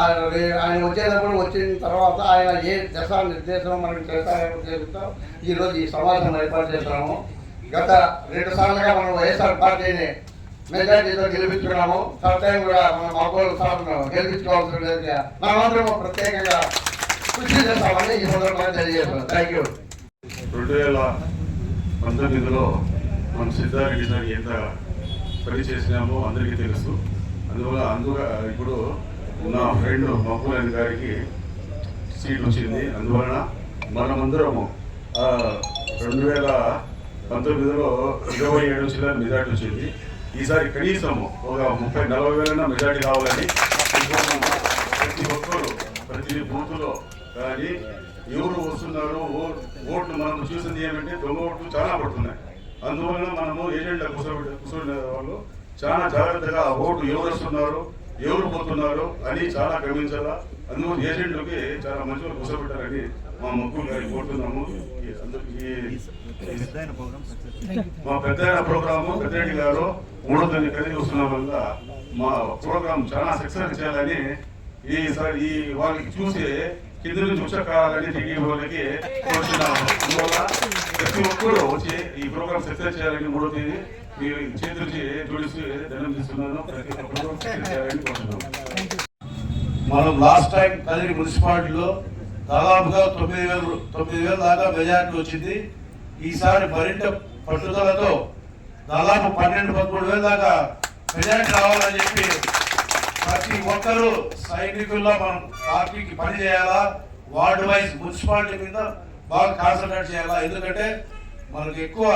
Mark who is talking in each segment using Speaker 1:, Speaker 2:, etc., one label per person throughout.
Speaker 1: ఆయన ఆయన వచ్చేటప్పుడు వచ్చిన తర్వాత ఆయన ఏ దశ నిర్దేశం మనకి చేస్తారో చేస్తాం ఈరోజు ఈ సమాజం ఏర్పాటు చేస్తున్నాము. గత రెండు సార్లుగా మనం వైఎస్ఆర్ పార్టీని మెజార్టీతో గెలిపించుకున్నాము. ఫస్ట్ టైం కూడా మన మగోళ్ళు సార్ను గెలిపించుకోవాల్సిన మనమందరం ప్రత్యేకంగా కృషి చేస్తామని ఈ సందర్భంగా తెలియజేస్తున్నాం. థ్యాంక్ యూ
Speaker 2: రెండు వేల పంతొమ్మిదిలో మనం సిద్ధారెడ్డి సార్ ఎంత పని చేసినామో అందరికీ తెలుసు. అందువల్ల అందుగా ఇప్పుడు నా ఫ్రెండ్ మహబూల్ గారికి సీట్ వచ్చింది. అందువలన మనమందరము రెండు వేల పంతొమ్మిదిలో ఇరవై ఏడు చిల్లర మెజార్టీ వచ్చింది. ఈసారి కనీసం ఒక ముప్పై నలభై వేల మెజార్టీ కావాలని ప్రతి ఒక్కరు ప్రతి బూత్లో కానీ ఎవరు వస్తున్నారు ఓట్లు మనం చూసింది ఏమంటే దొంగ ఓట్లు చాలా పడుతున్నాయి. అందువలన మనము ఏజెంట్ల కూర్చోబెట్టి కూర్చునే వాళ్ళు చాలా జాగ్రత్తగా ఓటు ఎవరు వస్తున్నారు ఎవరు పోతున్నారు అని చాలా గమనించాలా? అందువల్ల ఏజెంట్లకి చాలా మంచిగా కూర్చోబెట్టాలని మా ముగ్గురు గారికి కోరుతున్నాము. అందరికీ మా పెద్ద ప్రోగ్రాము పెద్దరెడ్డి గారు మూడో తేదీ కలిగి వస్తున్న వల్ల మా ప్రోగ్రామ్ చాలా సక్సెస్ చేయాలని ఈసారి ఈ వాళ్ళకి చూసి కింద నుంచి ఉచ్చకాలని టీవీ వాళ్ళకి కోరుతున్నాము. అందువల్ల ప్రతి ఒక్కరు వచ్చి ఈ ప్రోగ్రామ్ సక్సెస్ చేయాలని మూడో తేదీ ఈ చేతులకి జోడిసి దండం ప్రతి ఒక్కరు
Speaker 3: మనం లాస్ట్ టైం కదిరి మున్సిపాలిటీలో దాదాపుగా తొమ్మిది వేలు తొమ్మిది వేల దాకా మెజార్టీ వచ్చింది. ఈసారి మరింత పట్టుదలతో దాదాపు పన్నెండు పదమూడు వేల దాకా మెజార్టీ రావాలని చెప్పి ప్రతి ఒక్కరూ సైనికుల్లో మనం పార్టీకి పని చేయాలా? వార్డు వైజ్ మున్సిపాలిటీ మీద బాగా కాన్సన్ట్రేట్ చేయాలా? ఎందుకంటే మనకు ఎక్కువ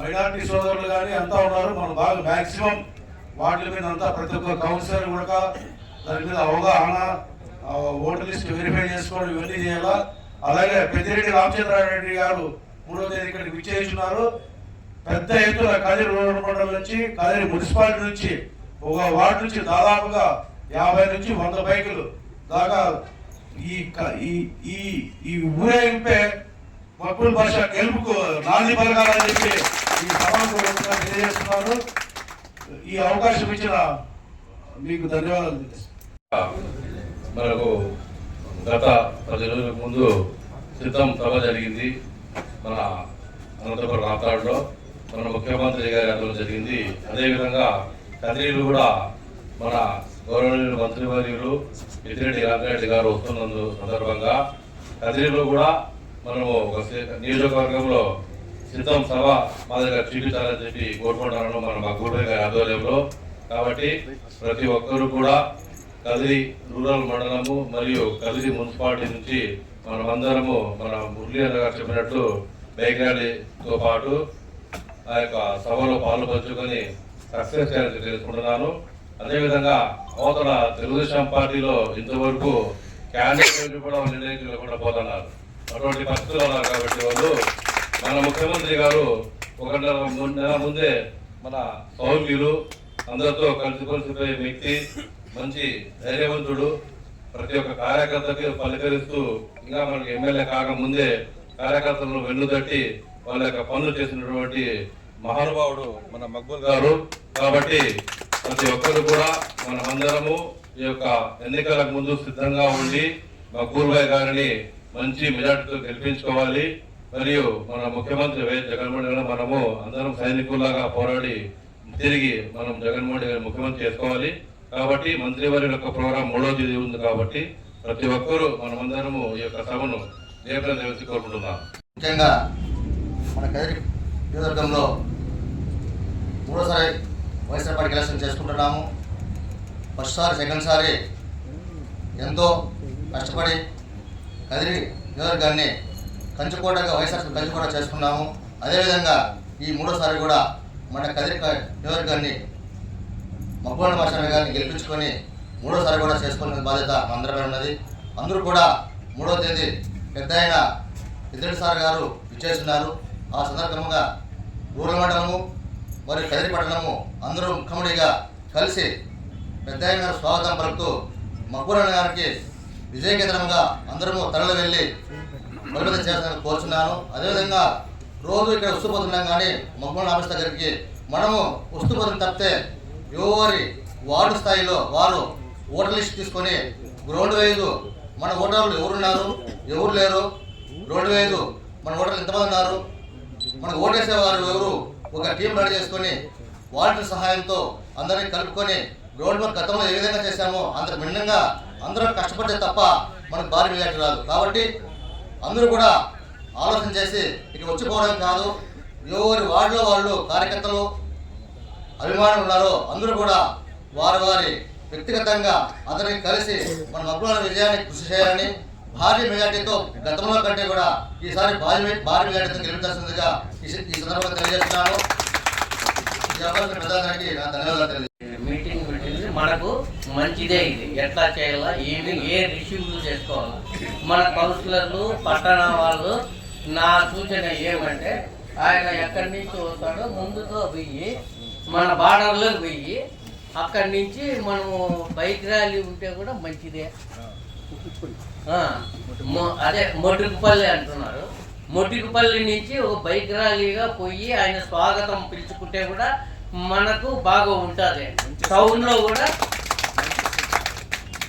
Speaker 3: మైనార్టీ సోదరులు కానీ అంతా ఉన్నారు మనం బాగా మ్యాక్సిమం వాటి మీద అంతా ప్రతి ఒక్క కౌన్సిలర్ కూడా దాని మీద అవగాహన ఓటర్ లిస్ట్ వెరిఫై చేసుకోవడం ఇవన్నీ చేయాలా? అలాగే పెద్దిరెడ్డి రామచంద్రారెడ్డి గారు మూడో తేదీ ఇక్కడికి విచ్చేస్తున్నారు పెద్ద ఎత్తున కదిరి రూరల్ మండలం నుంచి కదిరి మున్సిపాలిటీ నుంచి ఒక వార్డు నుంచి దాదాపుగా యాభై నుంచి వంద బైకులు దాకా ఈ ఈ ఈ ఊరేగింపే మక్కుల భాష గెలుపుకు నాంది పలకాలని చెప్పి ఈ సభకు తెలియజేస్తున్నాను ఈ అవకాశం ఇచ్చిన మీకు ధన్యవాదాలు
Speaker 4: మనకు గత పది రోజుల ముందు సిద్ధం సభ జరిగింది. మన అనంతపురం రాతాడులో మన ముఖ్యమంత్రి గారి అందులో జరిగింది. అదేవిధంగా కదిరీలు కూడా మన గౌరవనీయులు మంత్రివర్యులు పెద్దిరెడ్డి రంగారెడ్డి గారు వస్తున్నందు సందర్భంగా కదిరీలో కూడా మనము ఒక నియోజకవర్గంలో సిద్ధం సభ మాదిరిగా చూపించాలని చెప్పి కోరుకుంటున్నాను. మన మగ్గుడు గారి ఆధ్వర్యంలో. కాబట్టి ప్రతి ఒక్కరూ కూడా కదిరి రూరల్ మండలము మరియు కదిరి మున్సిపాలిటీ నుంచి మనమందరము మన మురళీ గారు చెప్పినట్లు బైక్ ర్యాలీతో పాటు ఆ యొక్క సభలో పాలు పంచుకొని సక్సెస్ చేయాలని తెలుసుకుంటున్నాను. అదేవిధంగా అవతల తెలుగుదేశం పార్టీలో ఇంతవరకు క్యాండిడేట్ కూడా నిర్ణయం పోతున్నారు. అటువంటి పరిస్థితులు ఉన్నారు కాబట్టి వాళ్ళు మన ముఖ్యమంత్రి గారు ఒక నెల నెలల ముందే మన సౌమ్యులు అందరితో కలిసిపోలిసిపోయే వ్యక్తి మంచి ధైర్యవంతుడు ప్రతి ఒక్క కార్యకర్తకి పలకరిస్తూ ఇంకా మనకి ఎమ్మెల్యే కాకముందే కార్యకర్తలను వెన్నుదట్టి వాళ్ళ యొక్క పనులు చేసినటువంటి మహానుభావుడు మన మక్బూల్ గారు. కాబట్టి ప్రతి ఒక్కరు కూడా మన అందరము ఈ యొక్క ఎన్నికలకు ముందు సిద్ధంగా ఉండి మక్బూల్ భాయ్ గారిని మంచి మెజార్టీతో గెలిపించుకోవాలి. మరియు మన ముఖ్యమంత్రి వైఎస్ జగన్మోహన్ రెడ్డి మనము అందరం సైనికుల్లాగా పోరాడి తిరిగి మనం జగన్మోహన్ రెడ్డి ముఖ్యమంత్రి చేసుకోవాలి. కాబట్టి మంత్రివారి యొక్క ప్రోగ్రాం మూడో తేదీ ఉంది కాబట్టి ప్రతి ఒక్కరూ మనమందరము ఈ యొక్క సభను జయప్రదం నిర్వహించి కోరుకుంటున్నాం.
Speaker 1: ముఖ్యంగా మన కదిరి నియోజకవర్గంలో మూడోసారి వైఎస్ఆర్ పార్టీ ఎలక్షన్ చేసుకుంటున్నాము. ఫస్ట్ సారి సెకండ్ సారి ఎంతో కష్టపడి కదిరి నియోజకవర్గాన్ని కంచుకోటగా వైఎస్ఆర్ కంచుకోట చేసుకున్నాము. అదేవిధంగా ఈ మూడోసారి కూడా మన కదిరి నియోజకవర్గాన్ని మబ్బోళ్ళ భాష గారిని గెలిపించుకొని మూడోసారి కూడా చేసుకునే బాధ్యత అందరిపై ఉన్నది. అందరూ కూడా మూడో తేదీ పెద్ద అయిన ఇద్దరు సార్ గారు ఇచ్చేస్తున్నారు ఆ సందర్భంగా రూరల్ మండలము మరియు కదిరి పట్టణము అందరూ ముఖ్యమంత్రిగా కలిసి పెద్ద అయిన స్వాగతం పలుకుతూ మబ్బూరన్న గారికి విజయకేంద్రంగా అందరము తరలి వెళ్ళి బలపతి చేయాలని కోరుచున్నాను. అదేవిధంగా రోజు ఇక్కడ వస్తుపోతున్నాం కానీ మబ్బూరన్న ఆఫీస్ దగ్గరికి మనము వస్తు తప్పితే ఎవరి వార్డు స్థాయిలో వారు ఓటర్ లిస్ట్ తీసుకొని గ్రౌండ్ వైజ్ మన ఓటర్లు ఎవరున్నారు ఎవరు లేరు గ్రౌండ్ వైజ్ మన ఓటర్లు ఎంతమంది ఉన్నారు మనకు ఓటేసేవారు ఎవరు ఒక టీం రెడీ చేసుకొని వాళ్ళ సహాయంతో అందరినీ కలుపుకొని గ్రౌండ్ వర్క్ గతంలో ఏ విధంగా చేశామో అంత భిన్నంగా అందరూ కష్టపడితే తప్ప మనకు భారీ మెజార్టీ రాదు. కాబట్టి అందరూ కూడా ఆలోచన చేసి ఇటు వచ్చిపోవడం కాదు. ఎవరి వార్డులో వాళ్ళు కార్యకర్తలు అభిమానులు ఉన్నారో అందరూ కూడా వారి వారి వ్యక్తిగతంగా అందరిని కలిసి మన మగ్గుల విజయానికి కృషి చేయాలని భారీ మెజార్టీతో గతంలో కంటే కూడా ఈసారి భారీ భారీ మెజార్టీతో గెలిపించాల్సిందిగా ఈ సందర్భంగా తెలియజేస్తున్నాను. ఈ అవకాశం నా ధన్యవాదాలు తెలియజేస్తాను
Speaker 5: మీటింగ్ పెట్టింది మనకు మంచిదే ఇది. ఎట్లా చేయాలా? ఏమి ఏ రిసీవ్లు చేసుకోవాలా? మన కౌన్సిలర్లు పట్టణ వాళ్ళు నా సూచన ఏమంటే ఆయన ఎక్కడి నుంచి వస్తాడో ముందుతో వెయ్యి మన బార్డర్లోకి వెయ్యి అక్కడి నుంచి మనము బైక్ ర్యాలీ ఉంటే కూడా మంచిదే. అదే మొటికుపల్లి అంటున్నారు. మొటికుపల్లి నుంచి ఒక బైక్ ర్యాలీగా పోయి ఆయన స్వాగతం పిలుచుకుంటే కూడా మనకు బాగా ఉంటుంది. టౌన్లో కూడా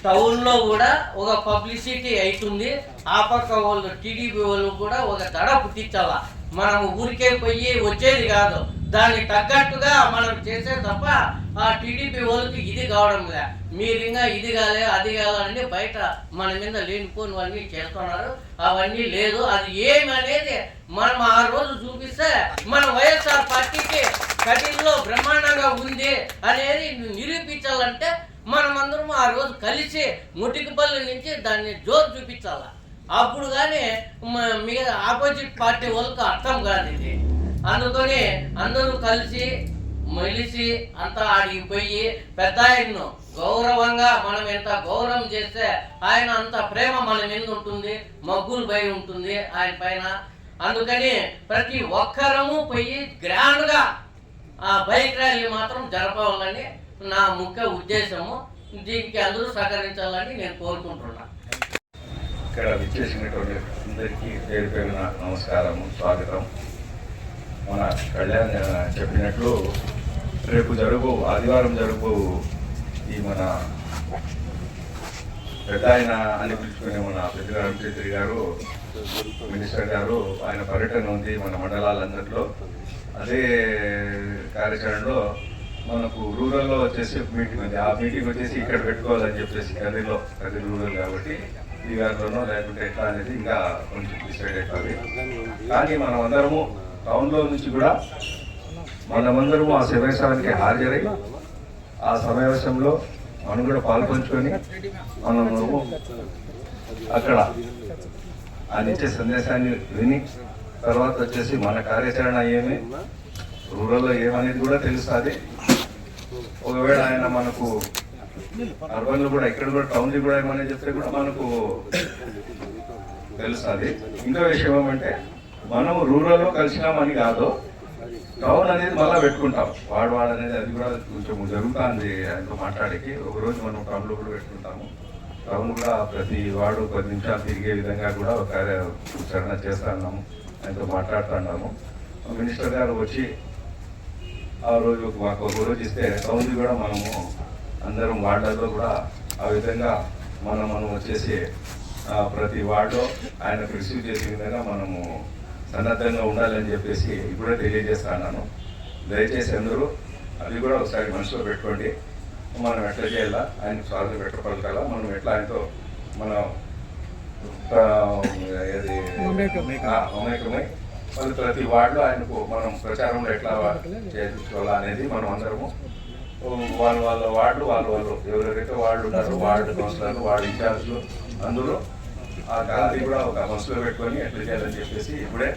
Speaker 5: టౌన్లో కూడా ఒక పబ్లిసిటీ అవుతుంది ఆ పక్క వాళ్ళు టీడీపీ వాళ్ళు కూడా ఒక దడ పుట్టించాల మనం ఊరికే పోయి వచ్చేది కాదు. దానికి తగ్గట్టుగా మనం చేసే తప్ప ఆ టీడీపీ వాళ్ళకి ఇది కావడం లే. మీరు ఇంకా ఇది కాలే అది కాలని బయట మన మీద లేనిపోనివన్నీ చేస్తున్నారు అవన్నీ లేదు. అది ఏమి అనేది మనం ఆ రోజు చూపిస్తే మన వైఎస్ఆర్ పార్టీకి కఠినలో బ్రహ్మాండంగా ఉంది అనేది నిరూపించాలంటే మనమందరం ఆ రోజు కలిసి ముటికిపల్లి నుంచి దాన్ని జోరు చూపించాల? అప్పుడు కానీ మ- మిగతా ఆపోజిట్ పార్టీ వాళ్ళకి అర్థం కాదు ఇది. అందుకని అందరూ కలిసి మెలిసి అంతా ఆడికి పోయి పెద్ద ఆయన్ను గౌరవంగా మనం ఎంత గౌరవం చేస్తే ఆయన అంత ప్రేమ మన మీద ఉంటుంది మగ్గులు పై ఉంటుంది ఆయన పైన. అందుకని ప్రతి ఒక్కరము పోయి గ్రాండ్గా ఆ బైక్ ర్యాలీ మాత్రం జరపవాలని నా ముఖ్య ఉద్దేశము దీనికి అందరూ సహకరించాలని నేను కోరుకుంటున్నాను
Speaker 6: ఇక్కడ విచ్చేసినటువంటి అందరికీ పేరు పేరున నమస్కారము స్వాగతం. మన కళ్యాణ్ చెప్పినట్లు రేపు జరుగు ఆదివారం జరుగు ఈ మన పెద్ద ఆయన అని పిలుచుకునే మన పెద్ద రామచంద్రి గారు మినిస్టర్ గారు ఆయన పర్యటన ఉంది మన మండలాలందరిలో. అదే కార్యాచరణలో మనకు రూరల్లో వచ్చేసి ఒక మీటింగ్ ఉంది. ఆ మీటింగ్ వచ్చేసి ఇక్కడ పెట్టుకోవాలని చెప్పేసి కదిలో అది రూరల్ కాబట్టి ఈ లేకుంటే ఎట్లా అనేది ఇంకా కొంచెం డిసైడ్ అవుతుంది కానీ మనం అందరము టౌన్లో నుంచి కూడా మనమందరము ఆ సమావేశానికి హాజరై ఆ సమావేశంలో మనం కూడా పాల్పంచుకొని మనము అక్కడ ఆయన ఇచ్చే సందేశాన్ని విని తర్వాత వచ్చేసి మన కార్యాచరణ ఏమి రూరల్లో ఏమనేది కూడా తెలుస్తుంది. ఒకవేళ ఆయన మనకు అర్బన్లో కూడా ఇక్కడ కూడా టౌన్లో కూడా ఏమని చెప్తే కూడా మనకు తెలుస్తుంది. ఇంకో విషయం ఏమంటే మనం రూరల్లో కలిసినామని కాదు టౌన్ అనేది మళ్ళీ పెట్టుకుంటాం. వాడు వాడు అనేది అది కూడా కొంచెం జరుగుతుంది ఆయనతో మాట్లాడికి. ఒకరోజు మనం టౌన్లో కూడా పెట్టుకుంటాము. టౌన్ కూడా ప్రతి వాడు పది నిమిషాలు తిరిగే విధంగా కూడా ఒక కార్యాచరణ చేస్తా ఉన్నాము. ఆయనతో మాట్లాడుతున్నాము మినిస్టర్ గారు వచ్చి ఆ రోజు మాకు ఒక రోజు ఇస్తే టౌన్ కూడా మనము అందరం వార్డులలో కూడా ఆ విధంగా మనం మనం వచ్చేసి ప్రతి వార్డులో ఆయనకు రిసీవ్ చేసే విధంగా మనము సన్నద్ధంగా ఉండాలని చెప్పేసి ఇప్పుడే తెలియజేస్తున్నాను దయచేసి అందరూ అది కూడా ఒకసారి మనసులో పెట్టుకోండి. మనం ఎట్లా చేయాలా? ఆయనకు స్వాగతం పెట్టగలగాలా మనం ఎట్లా ఆయనతో మన ఏది? మమేకమై మళ్ళీ ప్రతి వార్డులో ఆయనకు మనం ప్రచారంలో ఎట్లా చేయించుకోవాలా అనేది మనం అందరము వాళ్ళ వాళ్ళ వార్డు వాళ్ళ వాళ్ళు ఎవరెవరైతే వార్డు ఉన్నారో వార్డు కౌన్సిలర్లు వార్డు ఇన్ఛార్జ్లు అందరూ ఆ గాంధీ కూడా ఒక మనసులో పెట్టుకొని ఎట్లా చేయాలని చెప్పేసి ఇప్పుడే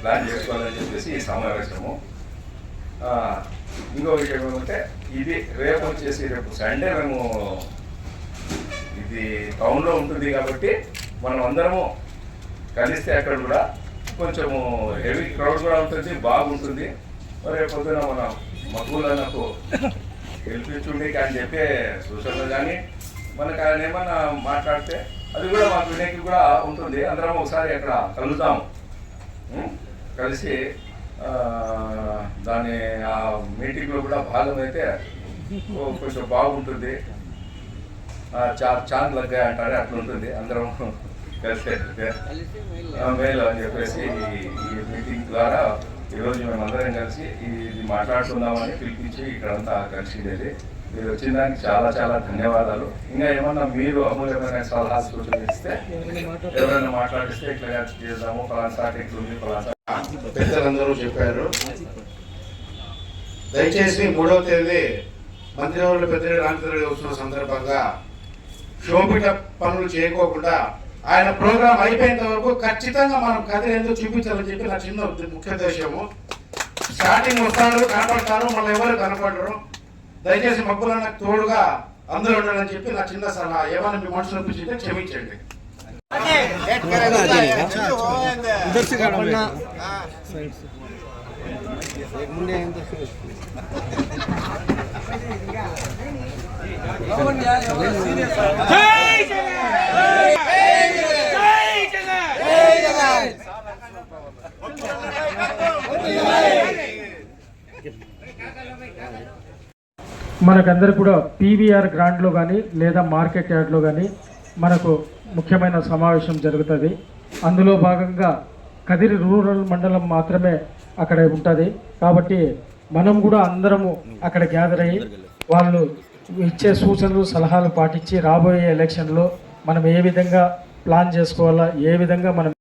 Speaker 6: ప్లాన్ చేసుకోవాలని చెప్పేసి ఈ సమావేశము. ఇంకో విషయం ఏమంటే ఇది రేపు వచ్చేసి రేపు సండే మేము ఇది టౌన్లో ఉంటుంది కాబట్టి మనం అందరము కలిస్తే అక్కడ కూడా కొంచెము హెవీ క్రౌడ్ కూడా ఉంటుంది బాగుంటుంది. మరి పొద్దున మన మగ్గులకు గెలిపించుండి అని చెప్పే సూచనలు కానీ మనకు ఆయన ఏమన్నా మాట్లాడితే అది కూడా మాకు వినేకి కూడా ఉంటుంది. అందరం ఒకసారి అక్కడ కలుద్దాము. కలిసి దాని ఆ మీటింగ్లో కూడా భాగమైతే అయితే కొంచెం బాగుంటుంది. ఆ, చా చాంద్ లగ్గా అంటారే అట్లా ఉంటుంది అందరం మేలు అని చెప్పేసి ఈ- మీటింగ్ ద్వారా ఈరోజు మేము అందరం కలిసి ఇది మాట్లాడుకుందామని పిలిపించి ఇక్కడంతా కలిసిండేది మీరు వచ్చిన దానికి చాలా చాలా ధన్యవాదాలు ఇంకా ఏమన్నా మీరు అమూల్యమైన సలహా సూచన ఇస్తే ఎవరైనా మాట్లాడిస్తే ఇట్లా చేద్దాము ఫలానా ఇట్లుంది ఫలానా
Speaker 7: పెద్దలందరూ చెప్పారు. దయచేసి మూడవ తేదీ మంత్రివర్గ పెద్దరెడ్డి రామచంద్రరెడ్డి వస్తున్న సందర్భంగా శోభిత పనులు చేయకోకుండా ఆయన ప్రోగ్రాం అయిపోయేంత వరకు ఖచ్చితంగా మనం కథ ఎందుకు చూపించాలని చెప్పి నా చిన్న ముఖ్య ఉద్దేశము. స్టార్టింగ్ వస్తాడు కనపడతారు మళ్ళీ ఎవరు కనపడరు? దయచేసి మబ్బులన్న తోడుగా అందరూ ఉండాలని చెప్పి నా చిన్న సలహా. ఏమైనా మీ మనసులో అనిపించింటే క్షమించండి.
Speaker 8: మనకందరు కూడా పీవీఆర్ గ్రాండ్లో కానీ లేదా మార్కెట్ యార్డ్లో కానీ మనకు ముఖ్యమైన సమావేశం జరుగుతుంది. అందులో భాగంగా కదిరి రూరల్ మండలం మాత్రమే అక్కడ ఉంటుంది. కాబట్టి మనం కూడా అందరము అక్కడ గ్యాదర్ అయ్యి వాళ్ళు ఇచ్చే సూచనలు సలహాలు పాటించి రాబోయే ఎలక్షన్లో మనం ఏ విధంగా ప్లాన్ చేసుకోవాలా ఏ విధంగా మనం